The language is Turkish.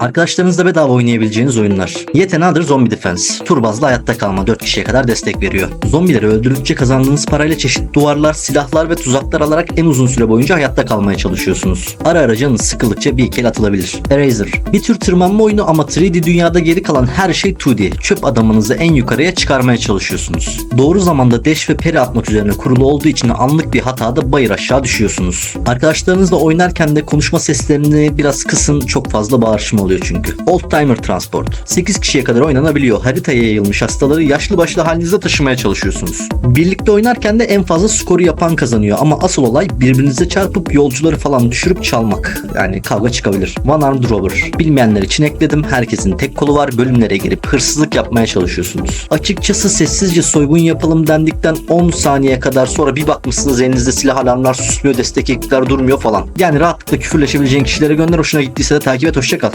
Arkadaşlarınızla bedava oynayabileceğiniz oyunlar. Yet Another Zombie Defense. Tur bazlı hayatta kalma 4 kişiye kadar destek veriyor. Zombileri öldürdükçe kazandığınız parayla çeşitli duvarlar, silahlar ve tuzaklar alarak en uzun süre boyunca hayatta kalmaya çalışıyorsunuz. Ara ara canınız sıkıldıkça bir iki el atılabilir. Eraser. Bir tür tırmanma oyunu ama 3D dünyada geri kalan her şey 2D. Çöp adamınızı en yukarıya çıkarmaya çalışıyorsunuz. Doğru zamanda dash ve peri atmak üzerine kurulu olduğu için anlık bir hatada bayır aşağı düşüyorsunuz. Arkadaşlarınızla oynarken de konuşma seslerini biraz kısın çok fazla bağırışma oluyor çünkü. Old Timer Transport. 8 kişiye kadar oynanabiliyor. Haritaya yayılmış hastaları yaşlı başlı halinizde taşımaya çalışıyorsunuz. Birlikte oynarken de en fazla skoru yapan kazanıyor ama asıl olay birbirinize çarpıp yolcuları falan düşürüp çalmak. Yani kavga çıkabilir. One Armed Robber. Bilmeyenler için ekledim. Herkesin tek kolu var. Bölümlere girip hırsızlık yapmaya çalışıyorsunuz. Açıkçası sessizce soygun yapalım dendikten 10 saniye kadar sonra bir bakmışsınız elinizde silah alarmlar susmuyor, destek ekipler durmuyor falan. Yani rahatlıkla küfürleşebileceğin kişilere gönder. Hoşuna gittiyse de takip et. Hoşçakal.